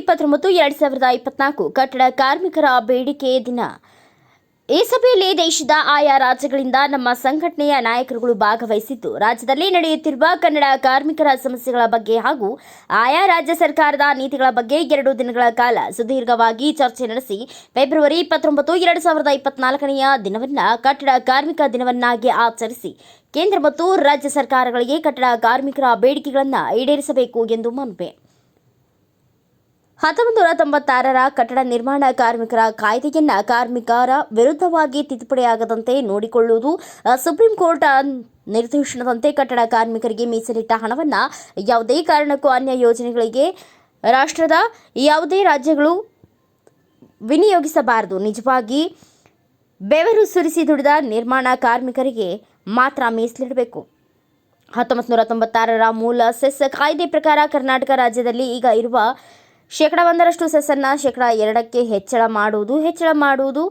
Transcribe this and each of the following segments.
ಇಪ್ಪತ್ತೊಂಬತ್ತು, ಎರಡ್ ಸಾವಿರದ ಇಪ್ಪತ್ನಾಲ್ಕು ಕಟ್ಟಡ ಕಾರ್ಮಿಕರ ಬೇಡಿಕೆ ದಿನ. ಈ ಸಭೆಯಲ್ಲಿ ದೇಶದ ಆಯಾ ರಾಜ್ಯಗಳಿಂದ ನಮ್ಮ ಸಂಘಟನೆಯ ನಾಯಕರುಗಳು ಭಾಗವಹಿಸಿದ್ದು, ರಾಜ್ಯದಲ್ಲಿ ನಡೆಯುತ್ತಿರುವ ಕನ್ನಡ ಕಾರ್ಮಿಕರ ಸಮಸ್ಯೆಗಳ ಬಗ್ಗೆ ಹಾಗೂ ಆಯಾ ರಾಜ್ಯ ಸರ್ಕಾರದ ನೀತಿಗಳ ಬಗ್ಗೆ ಎರಡು ದಿನಗಳ ಕಾಲ ಸುದೀರ್ಘವಾಗಿ ಚರ್ಚೆ ನಡೆಸಿ, ಫೆಬ್ರವರಿ ಇಪ್ಪತ್ತೊಂಬತ್ತು, ಎರಡು ಸಾವಿರದ ಇಪ್ಪತ್ನಾಲ್ಕನೆಯ ದಿನವನ್ನ ಕಟ್ಟಡ ಕಾರ್ಮಿಕ ದಿನವನ್ನಾಗಿ ಆಚರಿಸಿ, ಕೇಂದ್ರ ಮತ್ತು ರಾಜ್ಯ ಸರ್ಕಾರಗಳಿಗೆ ಕಟ್ಟಡ ಕಾರ್ಮಿಕರ ಬೇಡಿಕೆಗಳನ್ನು ಈಡೇರಿಸಬೇಕು ಎಂದು ಮನವಿ. ಹತ್ತೊಂಬತ್ತು ನೂರ ತೊಂಬತ್ತಾರರ ಕಟ್ಟಡ ನಿರ್ಮಾಣ ಕಾರ್ಮಿಕರ ಕಾಯ್ದೆಯನ್ನ ಕಾರ್ಮಿಕರ ವಿರುದ್ಧವಾಗಿ ತಿದ್ದುಪಡಿಯಾಗದಂತೆ ನೋಡಿಕೊಳ್ಳುವುದು ಸುಪ್ರೀಂ ಕೋರ್ಟ್ ನಿರ್ದೇಶನದಂತೆ ಕಟ್ಟಡ ಕಾರ್ಮಿಕರಿಗೆ ಮೀಸಲಿಟ್ಟ ಹಣವನ್ನ ಯಾವುದೇ ಕಾರಣಕ್ಕೂ ಅನ್ಯ ಯೋಜನೆಗಳಿಗೆ, ರಾಷ್ಟ್ರದ ಯಾವುದೇ ರಾಜ್ಯಗಳು ವಿನಿಯೋಗಿಸಬಾರದು. ನಿಜವಾಗಿ ಬೆವರು ಸುರಿಸಿ ದುಡಿದ ನಿರ್ಮಾಣ ಕಾರ್ಮಿಕರಿಗೆ ಮಾತ್ರ ಮೀಸಲಿಡಬೇಕು. ಹತ್ತೊಂಬತ್ತು ನೂರ ತೊಂಬತ್ತಾರರ ಮೂಲ ಸೆಸ್ ಕಾಯ್ದೆ ಪ್ರಕಾರ ಕರ್ನಾಟಕ ರಾಜ್ಯದಲ್ಲಿ ಈಗ ಇರುವ ಶೇಕಡ ಒಂದರಷ್ಟು ಸೆಸ್ಸನ್ನು ಶೇಕಡ ಎರಡಕ್ಕೆ ಹೆಚ್ಚಳ ಮಾಡುವುದು ಹೆಚ್ಚಳ ಮಾಡುವುದು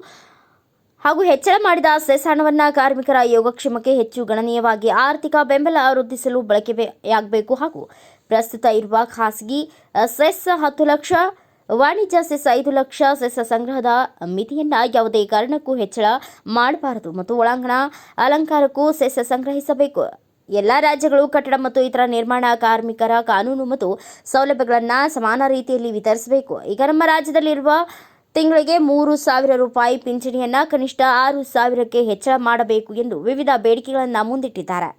ಹಾಗೂ ಹೆಚ್ಚಳ ಮಾಡಿದ ಸೆಸ್ ಹಣವನ್ನು ಕಾರ್ಮಿಕರ ಯೋಗಕ್ಷೇಮಕ್ಕೆ ಹೆಚ್ಚು ಗಣನೀಯವಾಗಿ ಆರ್ಥಿಕ ಬೆಂಬಲ ವೃದ್ಧಿಸಲು ಬಳಕೆಯಾಗಬೇಕು ಹಾಗೂ ಪ್ರಸ್ತುತ ಇರುವ ಖಾಸಗಿ ಸೆಸ್ ಹತ್ತು ಲಕ್ಷ, ವಾಣಿಜ್ಯ ಸೆಸ್ ಐದು ಲಕ್ಷ ಸೆಸ್ ಸಂಗ್ರಹದ ಮಿತಿಯನ್ನು ಯಾವುದೇ ಕಾರಣಕ್ಕೂ ಹೆಚ್ಚಳ ಮಾಡಬಾರದು ಮತ್ತು ಒಳಾಂಗಣ ಅಲಂಕಾರಕ್ಕೂ ಸೆಸ್ ಸಂಗ್ರಹಿಸಬೇಕು. ಎಲ್ಲ ರಾಜ್ಯಗಳು ಕಟ್ಟಡ ಮತ್ತು ಇತರ ನಿರ್ಮಾಣ ಕಾರ್ಮಿಕರ ಕಾನೂನು ಮತ್ತು ಸೌಲಭ್ಯಗಳನ್ನು ಸಮಾನ ರೀತಿಯಲ್ಲಿ ವಿತರಿಸಬೇಕು. ಈಗ ನಮ್ಮ ರಾಜ್ಯದಲ್ಲಿರುವ ತಿಂಗಳಿಗೆ ಮೂರು ಸಾವಿರ ರೂಪಾಯಿ ಪಿಂಚಣಿಯನ್ನು ಕನಿಷ್ಠ ಆರು ಸಾವಿರಕ್ಕೆ ಹೆಚ್ಚಳ ಮಾಡಬೇಕು ಎಂದು ವಿವಿಧ ಬೇಡಿಕೆಗಳನ್ನು ಮುಂದಿಟ್ಟಿದ್ದಾರೆ.